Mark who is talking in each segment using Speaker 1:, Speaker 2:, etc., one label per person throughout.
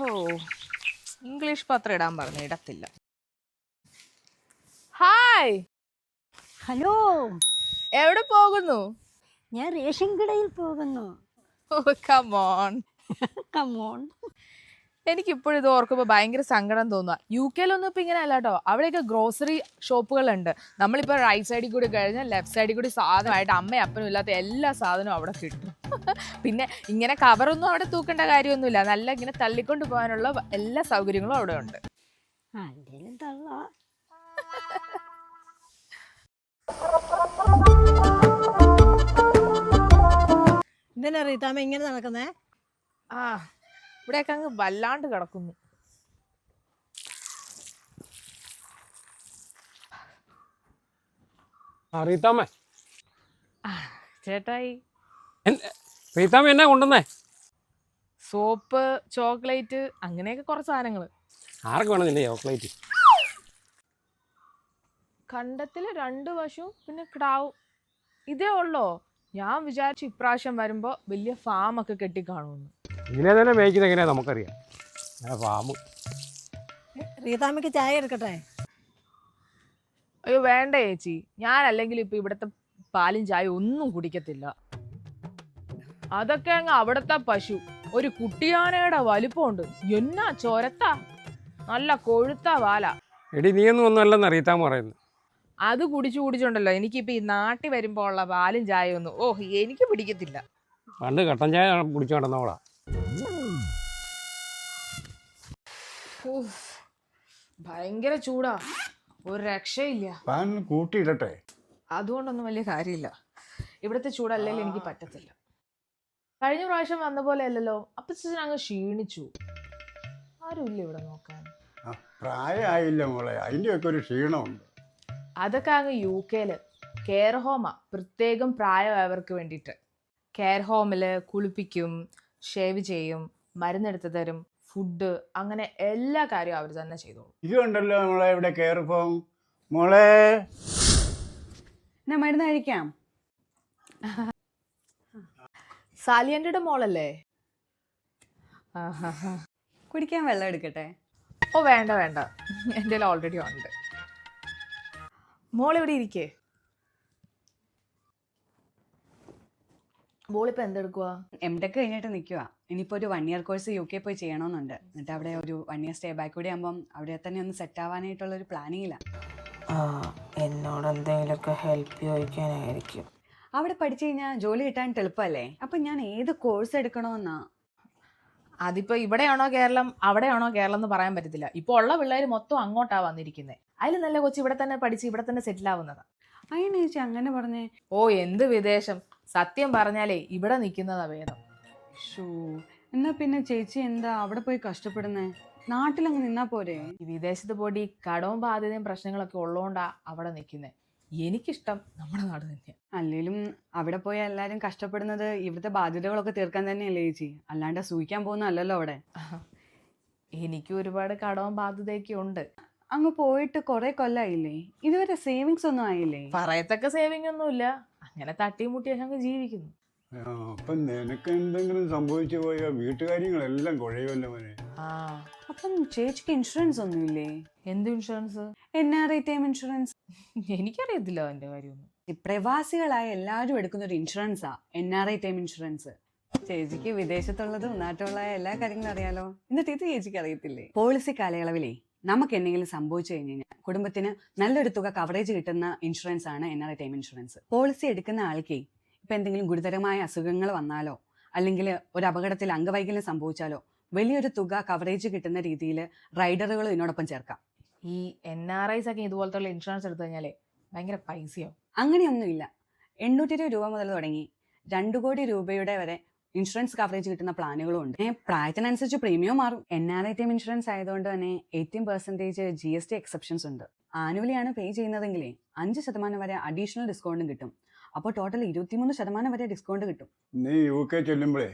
Speaker 1: ഓ English പത്രം ഇടാൻ പറഞ്ഞു ഇടത്തില്ല. Hi
Speaker 2: hello.
Speaker 1: എവിടെ പോകുന്നു?
Speaker 2: ഞാൻ റേഷൻ കടയിൽ പോകുന്നു.
Speaker 1: കമോൺ
Speaker 2: കമോൺ
Speaker 1: എനിക്ക് ഇപ്പോഴും ഇത് ഓർക്കുമ്പോൾ ഭയങ്കര സങ്കടം തോന്നുക യു കെയിലൊന്നും ഇപ്പം ഇങ്ങനെ അല്ല കേട്ടോ അവിടെയൊക്കെ ഗ്രോസറി ഷോപ്പുകളുണ്ട് നമ്മളിപ്പോൾ റൈറ്റ് സൈഡിൽ കൂടി കഴിഞ്ഞാൽ ലെഫ്റ്റ് സൈഡിൽ കൂടി സാധനമായിട്ട് അമ്മയും അപ്പനും ഇല്ലാത്ത എല്ലാ സാധനവും അവിടെ കിട്ടും. പിന്നെ ഇങ്ങനെ കവറൊന്നും അവിടെ തൂക്കേണ്ട കാര്യമൊന്നുമില്ല. നല്ല ഇങ്ങനെ തള്ളിക്കൊണ്ട് പോകാനുള്ള എല്ലാ സൗകര്യങ്ങളും അവിടെ ഉണ്ട്.
Speaker 2: ആ എന്തേലും തള്ള.
Speaker 3: എന്തിനാ റീത്താമ്മ ഇങ്ങനെ നടക്കുന്നേ?
Speaker 1: ആ ഇവിടെയൊക്കെ അങ്ങ് വല്ലാണ്ട് കിടക്കുന്നു.
Speaker 4: റീത്താമ്മ.
Speaker 1: ചേട്ടായി.
Speaker 4: റീത്താമ്മ എന്നാ കൊണ്ടുവന്നേ?
Speaker 1: സോപ്പ് ചോക്ലേറ്റ് അങ്ങനെയൊക്കെ കുറച്ച് സാധനങ്ങൾ
Speaker 4: ആർക്ക് വേണം നിന്റെ ചോക്ലേറ്റ്?
Speaker 1: കണ്ടത്തിൽ രണ്ട് വശവും പിന്നെ കിടാവും. ഇതേ ഉള്ളോ? ഞാൻ വിചാരിച്ചു ഇപ്രാവശ്യം വരുമ്പോ വലിയ ഫാം ഒക്കെ കെട്ടിക്കാണുമെന്ന്.
Speaker 4: ഇതിനെ തന്നെ മേയ്ക്കുന്നത് എങ്ങനെയാ നമുക്കറിയാം. അങ്ങനെ ഫാമ്
Speaker 3: റീത്താമ്മയ്ക്ക് ചായ എടുക്കട്ടെ?
Speaker 1: അയ്യോ വേണ്ട ചേച്ചി. ഞാൻ അല്ലെങ്കിൽ ഇപ്പൊ ഇവിടുത്തെ പാലും ചായ ഒന്നും കുടിക്കത്തില്ല. അതൊക്കെ അങ്ങ് അവിടുത്തെ പശു. ഒരു കുട്ടിയാനയുടെ വലിപ്പമുണ്ട്. എന്നാ ചൊരത്താ? നല്ല കൊഴുത്ത വാല.
Speaker 4: എടി ഒന്നും ഒന്നുമല്ലെന്ന് അറിയത്താൻ പറയുന്നു.
Speaker 1: അത് കുടിച്ചു കുടിച്ചുണ്ടല്ലോ. എനിക്കിപ്പോ ഈ നാട്ടിൽ വരുമ്പോ ഉള്ള പാലും ചായ ഒന്നും ഓഹ് എനിക്ക് പിടിക്കത്തില്ല.
Speaker 4: പണ്ട് കട്ടൻ ചായ കുടിച്ചു നടന്നോളാ
Speaker 1: ഭയങ്കര ചൂടാ. ഒരു രക്ഷയില്ല.
Speaker 5: പാൻ കൂട്ടിയിടട്ടെ.
Speaker 1: അതുകൊണ്ടൊന്നും വലിയ കാര്യമില്ല. ഇവിടുത്തെ ചൂടല്ലേ എനിക്ക് പറ്റത്തില്ല. കഴിഞ്ഞ പ്രാവശ്യം വന്ന പോലെ അല്ലല്ലോ അപ്പച്ചൻ അങ്ങ് ക്ഷീണിച്ചു. ആരുമില്ല ഇവിടെ നോക്കാൻ.
Speaker 5: ആ, പ്രായമായില്ല മോളെ. അതിന്റെയൊക്കെ ഒരു ക്ഷീണമുണ്ട്.
Speaker 1: അതൊക്കെ അങ്ങ് യു കെയിൽ. Care home. പ്രത്യേകം പ്രായമായവർക്ക് വേണ്ടിയിട്ട്. കെയർ ഹോമിൽ കുളിപ്പിക്കും ഷേവ് ചെയ്യും മരുന്നെടുത്ത് തരും ഫുഡ് അങ്ങനെ എല്ലാ കാര്യവും അവർ തന്നെ ചെയ്തോളും.
Speaker 5: ഇത് കണ്ടല്ലോ നമ്മളെ ഇവിടെ കയറിപ്പം മോളെ.
Speaker 6: ഞാൻ മരുന്ന് കഴിക്കാം.
Speaker 1: സാലിയന്റെ മോളല്ലേ? ആഹാ
Speaker 6: കുടിക്കാൻ വെള്ളം എടുക്കട്ടെ?
Speaker 1: ഓ വേണ്ട വേണ്ട. എന്റെ ഓൾറെഡി ഉണ്ട്. മോൾ ഇവിടെ ഇരിക്കേ? മോളിപ്പോ എന്തെടുക്കുക
Speaker 6: എം ടെക് കഴിഞ്ഞിട്ട് നിൽക്കുക ഇനിയിപ്പോൾ ഒരു one year course U K പോയി ചെയ്യണമെന്നുണ്ട് എന്നിട്ട് അവിടെ ഒരു വൺ ഇയർ സ്റ്റേ ബാക്ക് കൂടി ആകുമ്പം അവിടെ തന്നെ ഒന്ന് സെറ്റ് ആവാനായിട്ടുള്ള ഒരു പ്ലാനിങ്ങിലാണ്
Speaker 1: എന്നോട് എന്തെങ്കിലുമൊക്കെ ഹെൽപ്പ് ചോദിക്കാനായിരിക്കും.
Speaker 6: അവിടെ പഠിച്ചു കഴിഞ്ഞാൽ ജോലി കിട്ടാൻ എളുപ്പമല്ലേ അപ്പം ഞാൻ ഏത് കോഴ്സ് എടുക്കണമെന്നാ
Speaker 1: അതിപ്പോ ഇവിടെയാണോ കേരളം? അവിടെയാണോ കേരളം എന്ന് പറയാൻ പറ്റത്തില്ല. ഇപ്പൊ ഉള്ള പിള്ളേർ മൊത്തം അങ്ങോട്ടാ വന്നിരിക്കുന്നത് അതിൽ നല്ല കൊച്ചു ഇവിടെ തന്നെ പഠിച്ച് ഇവിടെ തന്നെ സെറ്റിൽ ആവുന്നതാ.
Speaker 6: അതിന് ചേച്ചി അങ്ങനെ പറഞ്ഞേ.
Speaker 1: ഓ എന്ത് വിദേശം. സത്യം പറഞ്ഞാലേ ഇവിടെ നിൽക്കുന്നതാ വേദം
Speaker 6: ഷൂ എന്നാ പിന്നെ ചേച്ചി എന്താ അവിടെ പോയി കഷ്ടപ്പെടുന്നേ? നാട്ടിലങ്ങ് നിന്നാ പോരെ?
Speaker 1: ഈ വിദേശത്ത് പോയിട്ട് ഈ കടവും ബാധ്യതയും പ്രശ്നങ്ങളൊക്കെ ഉള്ളതുകൊണ്ടാ അവിടെ നിൽക്കുന്നത് എനിക്കിഷ്ടം നമ്മുടെ നാട് തന്നെ
Speaker 6: അല്ലെങ്കിലും അവിടെ പോയി എല്ലാവരും കഷ്ടപ്പെടുന്നത് ഇവിടുത്തെ ബാധ്യതകളൊക്കെ തീർക്കാൻ തന്നെയല്ലേ ചേച്ചി. അല്ലാണ്ട് സൂഹിക്കാൻ പോകുന്നതല്ലല്ലോ അവിടെ.
Speaker 1: എനിക്കും ഒരുപാട് കടവും ബാധ്യതയൊക്കെ ഉണ്ട്.
Speaker 6: അങ്ങ് പോയിട്ട് കുറെ കൊല്ലായില്ലേ? ഇതുവരെ സേവിങ്സ് ഒന്നും ആയില്ലേ?
Speaker 1: പറയത്തക്ക സേവിങ് ഒന്നുമില്ല. അങ്ങനെ തട്ടിയും മുട്ടിയൊക്കെ അങ്ങ് ജീവിക്കുന്നു.
Speaker 5: അപ്പൊ നിനക്ക് എന്തെങ്കിലും സംഭവിച്ചു പോയ? വീട്ടുകാര്യങ്ങളെല്ലാം കുഴയുമല്ലോ മോനെ.
Speaker 1: ആ.
Speaker 6: അപ്പം ചേച്ചിക്ക് ഇൻഷുറൻസ് ഒന്നുമില്ലേ?
Speaker 1: എന്ത് insurance
Speaker 6: N R I time insurance
Speaker 1: എനിക്കറിയത്തില്ല അതിന്റെ കാര്യമൊന്നും.
Speaker 6: ഈ പ്രവാസികളായ എല്ലാവരും എടുക്കുന്ന ഒരു ഇൻഷുറൻസാ N R I time insurance ചേച്ചിക്ക് വിദേശത്തുള്ളതും നാട്ടിലുള്ള എല്ലാ കാര്യങ്ങളും അറിയാലോ. എന്നിട്ട് ഇത് ചേച്ചിക്ക് അറിയത്തില്ലേ? പോളിസി കാലയളവിലേ നമുക്ക് എന്തെങ്കിലും സംഭവിച്ചു കഴിഞ്ഞു കഴിഞ്ഞാൽ കുടുംബത്തിന് നല്ലൊരു തുക കവറേജ് കിട്ടുന്ന ഇൻഷുറൻസ് ആണ് N R I time insurance policy എടുക്കുന്ന ആൾക്കേ ഇപ്പം എന്തെങ്കിലും ഗുരുതരമായ അസുഖങ്ങൾ വന്നാലോ അല്ലെങ്കിൽ ഒരു അപകടത്തിൽ അംഗവൈകല്യം സംഭവിച്ചാലോ വലിയൊരു തുക കവറേജ് കിട്ടുന്ന രീതിയിൽ റൈഡറുകൾ ഇതിനോടൊപ്പം ചേർക്കാം.
Speaker 1: ഈ എൻ ആർ ഐസ് ഒക്കെ ഇതുപോലത്തെ ഇൻഷുറൻസ് എടുത്തു കഴിഞ്ഞാൽ ഭയങ്കര പൈസയാവും.
Speaker 6: അങ്ങനെയൊന്നുമില്ല. എണ്ണൂറ്റി ഇരുപത് രൂപ മുതൽ തുടങ്ങി രണ്ടു കോടി രൂപയുടെ വരെ ഇൻഷുറൻസ് കവറേജ് കിട്ടുന്ന പ്ലാനുകളും ഉണ്ട് പ്രായത്തിനനുസരിച്ച് പ്രീമിയം മാറും. N R I T M insurance ആയതുകൊണ്ട് തന്നെ eighteen percentage G S T exceptions ഉണ്ട്. ആനുവലി ആണ് പേ ചെയ്യുന്നതെങ്കിലേ അഞ്ച് ശതമാനം വരെ അഡീഷണൽ ഡിസ്കൗണ്ടും കിട്ടും. അപ്പോൾ ടോട്ടൽ ഇരുപത്തിമൂന്ന് ശതമാനം വരെ ഡിസ്കൗണ്ട് കിട്ടും.
Speaker 5: നീ യു കെ ചെല്ലുമ്പോഴേ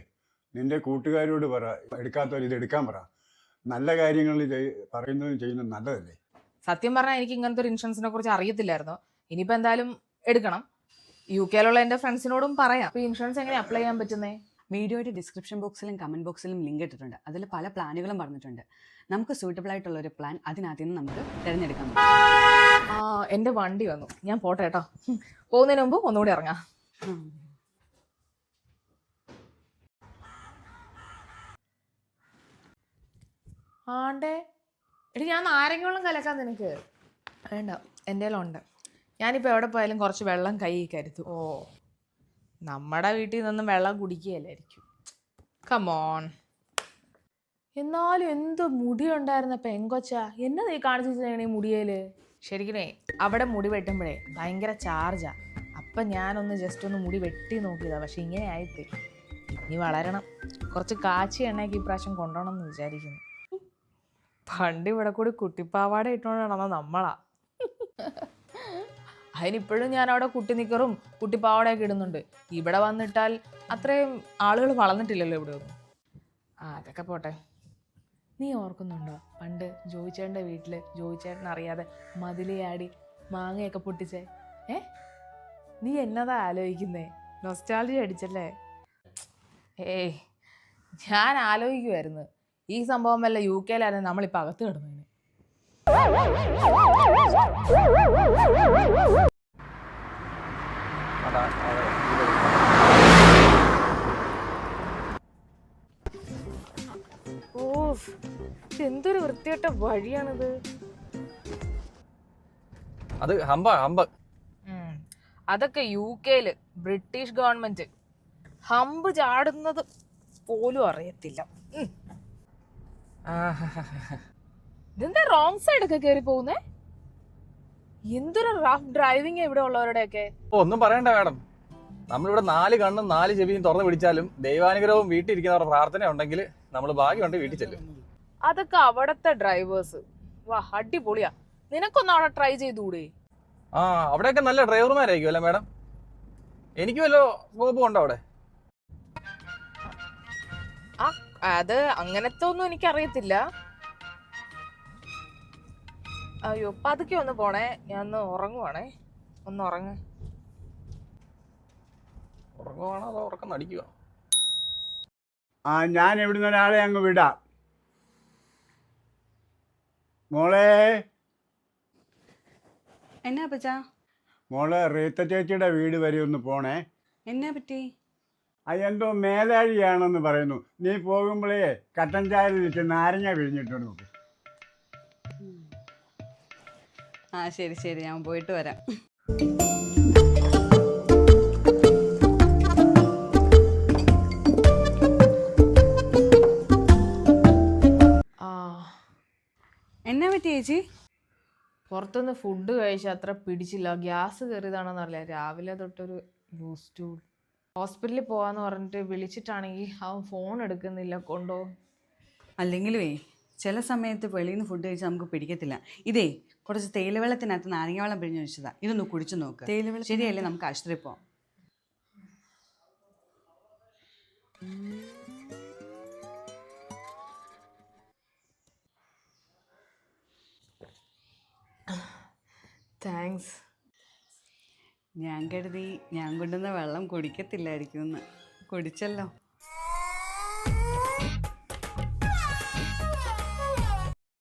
Speaker 5: നിന്റെ കൂട്ടുകാരോട് പറ. എടുക്കാത്തവർ ഇത് എടുക്കാൻ പറ. നല്ല കാര്യങ്ങൾ പറയുന്നതും ചെയ്യുന്നതും നല്ലതല്ലേ?
Speaker 1: സത്യം പറഞ്ഞാൽ എനിക്ക് ഇങ്ങനത്തെ ഒരു ഇൻഷുറൻസിനെ കുറിച്ച് അറിയത്തില്ലായിരുന്നു. ഇനിയിപ്പോൾ എന്തായാലും എടുക്കണം. യു കെയിലുള്ള എന്റെ ഫ്രണ്ട്സിനോടും പറയാം. അപ്പോൾ ഇൻഷുറൻസ് എങ്ങനെ അപ്ലൈ ചെയ്യാൻ പറ്റുന്നേ?
Speaker 6: വീഡിയോയുടെ ഡിസ്ക്രിപ്ഷൻ ബോക്സിലും കമന്റ് ബോക്സിലും ലിങ്ക് ഇട്ടിട്ടുണ്ട്. അതിൽ പല പ്ലാനുകളും പറഞ്ഞിട്ടുണ്ട്. നമുക്ക് സൂട്ടബിൾ ആയിട്ടുള്ള ഒരു പ്ലാൻ അതിനകത്ത് നിന്ന് നമുക്ക്
Speaker 1: തിരഞ്ഞെടുക്കാം. എന്റെ വണ്ടി വന്നു. ഞാൻ പോട്ടെ കേട്ടോ. പോകുന്നതിന് മുമ്പ് ഒന്നുകൂടി ഇറങ്ങാം. ആണ്ടേ. എടി ഞാൻ നാരങ്ങവെള്ളം കലക്കാം നിനക്ക്. വേണ്ട എന്റെ ഉണ്ട് ഞാനിപ്പോൾ എവിടെ പോയാലും കുറച്ച് വെള്ളം കൈ കരുത്തു ഓ. നമ്മുടെ വീട്ടിൽ നിന്നും വെള്ളം കുടിക്കുകയല്ലായിരിക്കും. കമോൺ എന്നാലും എന്ത് മുടി ഉണ്ടായിരുന്ന പെങ്കൊച്ച? എന്നെ നീ കാണിച്ചു വെച്ചാണ് ഈ മുടിയേൽ? ശരിക്കണേ അവിടെ മുടി വെട്ടുമ്പോഴേ ഭയങ്കര ചാർജാ. അപ്പം ഞാനൊന്ന് ജസ്റ്റ് ഒന്ന് മുടി വെട്ടി നോക്കിയതാ പക്ഷെ ഇങ്ങനെ ആയിപ്പോയി. ഇനി വളരണം. കുറച്ച് കാച്ചി എണ്ണയൊക്കെ ഇപ്രാവശ്യം കൊണ്ടുപോകണം എന്ന് വിചാരിക്കുന്നു. പണ്ട് ഇവിടെ കൂടി കുട്ടിപ്പാവാട ഇട്ടുകൊണ്ട് നടന്ന നമ്മളാ. അതിനിപ്പോഴും ഞാൻ അവിടെ കുട്ടി നിക്കറും കുട്ടിപ്പാവടയൊക്കെ ഇടുന്നുണ്ട്. ഇവിടെ വന്നിട്ടാൽ അത്രയും ആളുകൾ വളർന്നിട്ടില്ലല്ലോ ഇവിടെ ഒന്നും. ആ അതൊക്കെ പോട്ടെ. നീ ഓർക്കുന്നുണ്ടോ? പണ്ട് ജോയിച്ചേട്ടന്റെ വീട്ടിൽ ജോയിച്ചേട്ടൻ അറിയാതെ മതിലയാടി മാങ്ങയൊക്കെ പൊട്ടിച്ചേ? ഏ? നീ എന്നതാ ആലോചിക്കുന്നേ? നൊസ്റ്റാളജി അടിച്ചല്ലേ? ഏയ് ഞാൻ ആലോചിക്കുമായിരുന്നു ഈ സംഭവം വല്ല യു കെയിലായിരുന്നു നമ്മളിപ്പോൾ അകത്ത് കിടന്നതിന് ഓ എന്തൊരു വൃത്തികെട്ട വഴിയാണിത്
Speaker 7: അത് ഹമ്പ ഹമ്പ.
Speaker 1: അതൊക്കെ യു കെയിൽ ബ്രിട്ടീഷ് ഗവൺമെന്റ് ഹമ്പ് ചാടുന്നത് പോലും അറിയത്തില്ല. ഇതെന്താ റോങ് സൈഡ് ഒക്കെ കയറി പോകുന്നേ? എന്തൊരു റഫ് ഡ്രൈവിംഗ് ഇവിടെ ഉള്ളവരുടെയൊക്കെ.
Speaker 7: ഒക്കെ ഒന്നും പറയണ്ട മാഡം. നമ്മളിവിടെ നാല് കണ്ണും നാല് ചെവിയും തുറന്നു പിടിച്ചാലും ദൈവാനുഗ്രഹവും വീട്ടിൽ ഇരിക്കുന്നവരുടെ പ്രാർത്ഥന ഉണ്ടെങ്കിൽ നമ്മൾ ഭാഗ്യമുണ്ട് വീട്ടിൽ ചെല്ലും.
Speaker 1: അതൊക്കെ അവിടത്തെ ഡ്രൈവേഴ്സ് വാ അടിപൊളിയാ. നിനക്കൊന്ന് അവിടെ ട്രൈ ചെയ്തുകൂടെ?
Speaker 7: ആ അവിടെയൊക്കെ നല്ല ഡ്രൈവർമാരായിരിക്കും അല്ലേ മാഡം? എനിക്ക് വല്ലോ സ്കോപ്പും ഉണ്ടോ അവിടെ?
Speaker 1: ആ അത് അങ്ങനത്തെ ഒന്നും എനിക്കറിയത്തില്ല. അയ്യോ പതുക്കെ ഒന്ന് പോണേ. ഞാൻ ഒന്ന് ഉറങ്ങുവാണേ. ഒന്ന് ഉറങ്ങ.
Speaker 7: ഉറങ്ങുവാണോ അതോ ഉറക്കം നടിക്കുക
Speaker 5: ആ ഞാൻ ഇവിടുന്ന് ഒരാളെ അങ്ങ് വിടാം. മോളെ.
Speaker 6: എന്നാ പച്ചാ
Speaker 5: മോളെ റീത്ത ചേച്ചിയുടെ വീട് വരെ ഒന്ന് പോണേ.
Speaker 6: എന്നാ പറ്റി?
Speaker 5: അതെന്തോ മേലാഴിയാണെന്ന് പറയുന്നു. നീ പോകുമ്പോഴേ കട്ടൻ ചായ നാരങ്ങ പിഴിഞ്ഞിട്ടുണ്ട് നോക്ക്
Speaker 6: ആ ശരി ശരി. ഞാൻ പോയിട്ട് വരാം. എന്നാ പറ്റി ചേച്ചി?
Speaker 1: പുറത്തുനിന്ന് ഫുഡ് കഴിച്ച അത്ര പിടിച്ചില്ല. ഗ്യാസ് കയറിയതാണെന്ന് അറിയില്ല. രാവിലെ തൊട്ടൊരു ലൂസ് ടൂൾ ഹോസ്പിറ്റലിൽ പോവാന്ന് പറഞ്ഞിട്ട് വിളിച്ചിട്ടാണെങ്കിൽ അവൻ ഫോൺ എടുക്കുന്നില്ല കൊണ്ടോ.
Speaker 6: അല്ലെങ്കിലുവേ ചില സമയത്ത് വെളിയിൽ നിന്ന് ഫുഡ് കഴിച്ചാൽ നമുക്ക് പിടിക്കത്തില്ല. ഇതേ കുറച്ച് തേയിലവെള്ളത്തിനകത്ത് നാരങ്ങ വെള്ളം പിഴിഞ്ഞ് വെച്ചതാ. ഇതൊന്ന് കുടിച്ചു നോക്ക്. തേയിലവെള്ളം ശരിയല്ലേ? നമുക്ക് ആശുപത്രി പോവാം
Speaker 1: താങ്ക്സ്
Speaker 6: ഞാൻ കരുതി ഞാൻ കൊണ്ടുവന്ന വെള്ളം കുടിക്കത്തില്ലായിരിക്കും എന്ന് കുടിച്ചല്ലോ.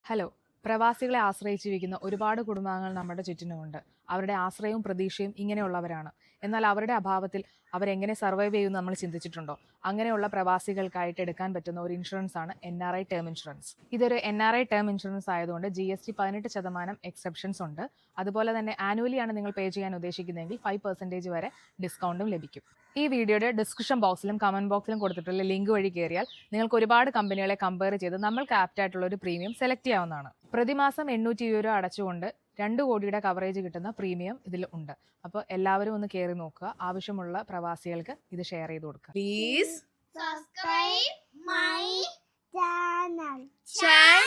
Speaker 1: ഹലോ പ്രവാസികളെ ആശ്രയിച്ചിരിക്കുന്ന ഒരുപാട് കുടുംബാംഗങ്ങൾ നമ്മുടെ ചുറ്റിനുമുണ്ട്. അവരുടെ ആശ്രയവും പ്രതീക്ഷയും ഇങ്ങനെയുള്ളവരാണ്. എന്നാൽ അവരുടെ അഭാവത്തിൽ അവരെങ്ങനെ സർവൈവ് ചെയ്യുമെന്ന് നമ്മൾ ചിന്തിച്ചിട്ടുണ്ടോ? അങ്ങനെയുള്ള പ്രവാസികൾക്കായിട്ട് എടുക്കാൻ പറ്റുന്ന ഒരു ഇൻഷുറൻസ് ആണ് N R I term insurance ഇതൊരു N R I term insurance ആയതുകൊണ്ട് ജി എസ് ടി പതിനെട്ട് ശതമാനം എക്സെപ്ഷൻസ് ഉണ്ട്. അതുപോലെ തന്നെ ആനുവലി ആണ് നിങ്ങൾ പേ ചെയ്യാൻ ഉദ്ദേശിക്കുന്നതെങ്കിൽ ഫൈവ് പെർസെന്റേജ് വരെ ഡിസ്കൗണ്ടും ലഭിക്കും. ഈ വീഡിയോയുടെ ഡിസ്ക്രിപ്ഷൻ ബോക്സിലും കമന്റ് ബോക്സിലും കൊടുത്തിട്ടുള്ള ലിങ്ക് വഴി കയറിയാൽ നിങ്ങൾക്ക് ഒരുപാട് കമ്പനികളെ കമ്പയർ ചെയ്ത് നമ്മൾക്ക് ആപ്റ്റ് ആയിട്ടുള്ള ഒരു പ്രീമിയം സെലക്ട് ചെയ്യാവുന്നതാണ്. പ്രതിമാസം എണ്ണൂറ്റി രൂപ അടച്ചുകൊണ്ട് രണ്ട് കോടിയുടെ കവറേജ് കിട്ടുന്ന പ്രീമിയം ഇതിൽ ഉണ്ട്. അപ്പോൾ എല്ലാവരും ഒന്ന് കയറി നോക്കുക. ആവശ്യമുള്ള പ്രവാസികൾക്ക് ഇത് ഷെയർ ചെയ്ത് കൊടുക്കുക. Please
Speaker 8: subscribe my channel.
Speaker 1: ചാനലോ